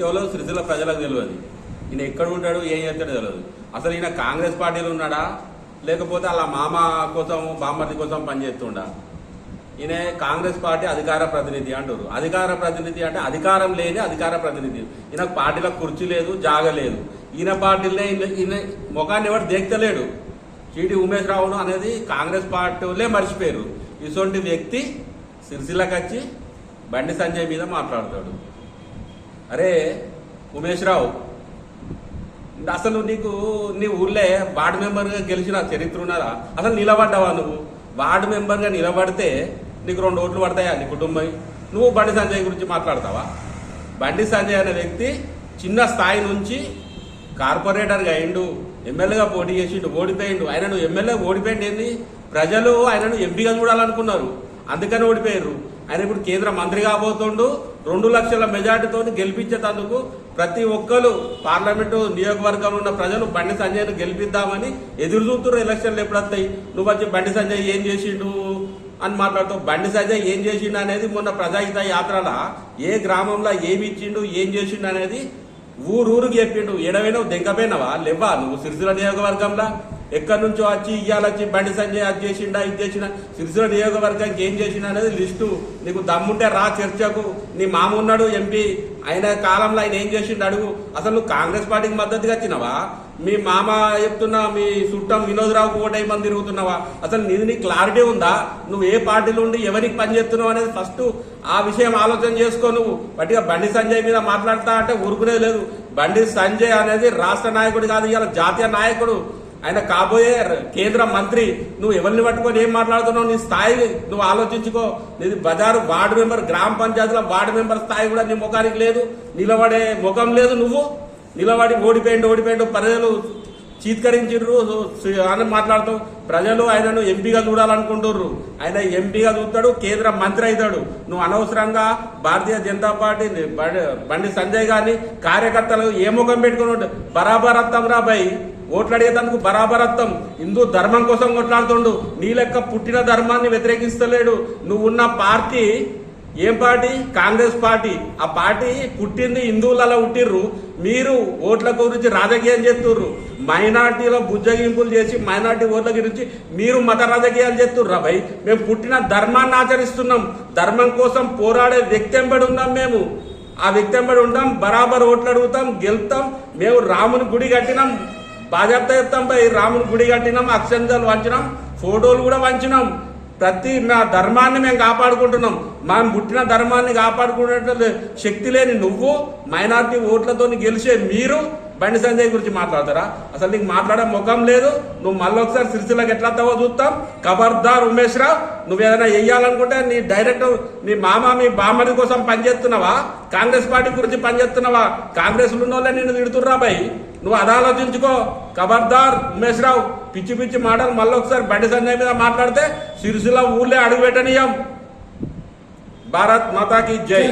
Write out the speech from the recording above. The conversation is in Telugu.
కేవలం సిరిసిల్ల ప్రజలకు తెలియదు. ఈయన ఎక్కడ ఉంటాడు ఏం చేస్తాడో తెలియదు. అసలు ఈయన కాంగ్రెస్ పార్టీలో ఉన్నాడా? లేకపోతే అలా మామ కోసం బామ్మర్ది కోసం పనిచేస్తుండా ఈయన కాంగ్రెస్ పార్టీ అధికార ప్రతినిధి అంటారు అధికార ప్రతినిధి అంటే అధికారం లేని అధికార ప్రతినిధి. ఈయన పార్టీలో కుర్చీ లేదు జాగ లేదు. ఈయన పార్టీలే ఈయన ఈయన ముఖాన్ని ఎవరు దేక్తలేడు. చీటి ఉమేష్ రావును అనేది కాంగ్రెస్ పార్టీలే మర్చిపోయారు. ఇటువంటి వ్యక్తి సిరిసిల్లకి వచ్చి బండి సంజయ్ మీద మాట్లాడతాడు. అరే ఉమేష్రావు అసలు నీకు నీ ఊళ్ళే వార్డు మెంబర్గా గెలిచిన చరిత్ర ఉన్నదా? అసలు నిలబడ్డావా నువ్వు? వార్డు మెంబర్గా నిలబడితే నీకు రెండు ఓట్లు పడతాయా నీ కుటుంబం? నువ్వు బండి సంజయ్ గురించి మాట్లాడతావా? బండి సంజయ్ అనే వ్యక్తి చిన్న స్థాయి నుంచి కార్పొరేటర్గా అయిండు ఎమ్మెల్యేగా పోటీ చేసిండు ఓడిపోయిండు. ఆయన నువ్వు ఎమ్మెల్యేగా ఓడిపోయింది ఏంది? ప్రజలు ఆయనను ఎంపీగా చూడాలనుకున్నారు. అందుకని ఓడిపోయారు. ఆయన ఇప్పుడు కేంద్ర మంత్రి కాబోతుండు. రెండు లక్షల మెజార్టీతో గెలిపించేటందుకు ప్రతి ఒక్కరు పార్లమెంటు నియోజకవర్గంలో ఉన్న ప్రజలు బండి సంజయ్ను గెలిపిద్దామని ఎదురు చూస్తున్నారు ఎలక్షన్లు ఎప్పుడు వస్తాయి నువ్వు వచ్చి బండి సంజయ్ ఏం చేసిండు? అని మాట్లాడుతావు బండి సంజయ్ ఏం చేసిండు అనేది మొన్న ప్రజాహిత యాత్రల ఏ గ్రామంలో ఏమి ఇచ్చిండు ఏం చేసిండు అనేది ఊరూరుకి చెప్పిండు. ఎడవైనా దెంకపోయినావా లేవా నువ్వు? సిరిసిల నియోజకవర్గంలో? ఎక్కడి నుంచో వచ్చి ఇయ్యాల వచ్చి బండి సంజయ్ అది చేసిండా ఇది చేసిన సిరిసిల్ల నియోజకవర్గానికి ఏం చేసిన అనేది లిస్టు. నీకు దమ్ముంటే రా చర్చకు. నీ మామ ఉన్నాడు ఎంపీ. ఆయన కాలంలో ఆయన ఏం చేసిండు అడుగు. అసలు నువ్వు కాంగ్రెస్ పార్టీకి మద్దతుగా వచ్చినావా? మీ మామ చెప్తున్నా మీ చుట్టం వినోద్రావుకు ఓటై మంది తిరుగుతున్నావా? అసలు నీది నీ క్లారిటీ ఉందా? నువ్వు ఏ పార్టీలో ఉండి ఎవరికి పని చేస్తున్నావు అనేది ఫస్ట్ ఆ విషయం ఆలోచన చేసుకో నువ్వు. బట్టిగా బండి సంజయ్ మీద మాట్లాడతా అంటే ఊరుకునేది లేదు. బండి సంజయ్ అనేది రాష్ట్ర నాయకుడు కాదు ఇవాళ జాతీయ నాయకుడు. ఆయన కాబోయే కేంద్ర మంత్రి నువ్వు ఎవరిని పట్టుకొని ఏం మాట్లాడుతున్నావు? నీ స్థాయి నువ్వు ఆలోచించుకో. నీది బజారు వార్డు మెంబర్ గ్రామ పంచాయతీలో వార్డు మెంబర్ స్థాయి కూడా నీ ముఖానికి లేదు. నిలబడే ముఖం లేదు నువ్వు. నిలబడి ఓడిపోయిండు ఓడిపోయిండు. ప్రజలు చీత్కరించు అని మాట్లాడుతూ ప్రజలు ఆయనను ఎంపీగా చూడాలనుకుంటుర్రు. ఆయన ఎంపీగా చూస్తాడు కేంద్ర మంత్రి అవుతాడు. నువ్వు అనవసరంగా భారతీయ జనతా పార్టీ బండి- బండి సంజయ్ గారిని కార్యకర్తలు ఏ ముఖం పెట్టుకుని బరాబర్ అత్తం రాబాయి ఓట్లు అడిగేటందుకు బరాబర్ హిందూ ధర్మం కోసం కొట్లాడుతుండు. నీ లెక్క పుట్టిన ధర్మాన్ని వ్యతిరేకిస్తలేడు. నువ్వు ఉన్న పార్టీ ఏం పార్టీ? కాంగ్రెస్ పార్టీ. ఆ పార్టీ పుట్టింది హిందువులలో పుట్టిర్రు. మీరు ఓట్ల గురించి రాజకీయం చేస్తుర్రు. మైనార్టీలో బుజ్జగింపులు చేసి మైనార్టీ ఓట్ల గురించి మీరు మత రాజకీయాలు చేస్తుర్రా భయ్? మేము పుట్టిన ధర్మాన్ని ఆచరిస్తున్నాం. ధర్మం కోసం పోరాడే వ్యక్తి ఎంబడి ఉన్నాం మేము. ఆ వ్యక్తి ఎంబడి ఉంటాం బరాబర్ ఓట్లు అడుగుతాం గెలుతాం. మేము రాముని గుడి కట్టినాం. బాధ్యత ఎత్తాం పై రాముని గుడి కట్టినాం అక్షంతలు వంచినాం ఫోటోలు కూడా వంచినాం. ప్రతి నా ధర్మాన్ని మేము కాపాడుకుంటున్నాం. మనం పుట్టిన ధర్మాన్ని కాపాడుకునే శక్తి లేని నువ్వు మైనార్టీ ఓట్లతో గెలిచే మీరు బండి సంజయ్ గురించి మాట్లాడతారా? అసలు నీకు మాట్లాడే ముఖం లేదు. నువ్వు మళ్ళీ ఒకసారి సిరిసిల్లకి ఎట్లా తవ్వో చూస్తాం. ఖబర్దార్ ఉమేష్ రావు నువ్వు ఏదైనా వెయ్యాలనుకుంటే నీ డైరెక్ట్ నీ మామ మీ బామ్మడి కోసం పనిచేస్తున్నావా? కాంగ్రెస్ పార్టీ గురించి పనిచేస్తున్నావా? కాంగ్రెస్ ఉన్న వాళ్ళే నిన్ను తిడుతుర్రా బాయ్ నువ్వు అదాలోచించుకో ఖబర్దార్ ఉమేష్ రావు పిచ్చి పిచ్చి మాటలు మళ్ళీ ఒకసారి బండి సంజయ్ మీద మాట్లాడితే సిరిసిల్ల ఊర్లే అడుగు పెట్టనీయం భారత్ మాతాకి జై.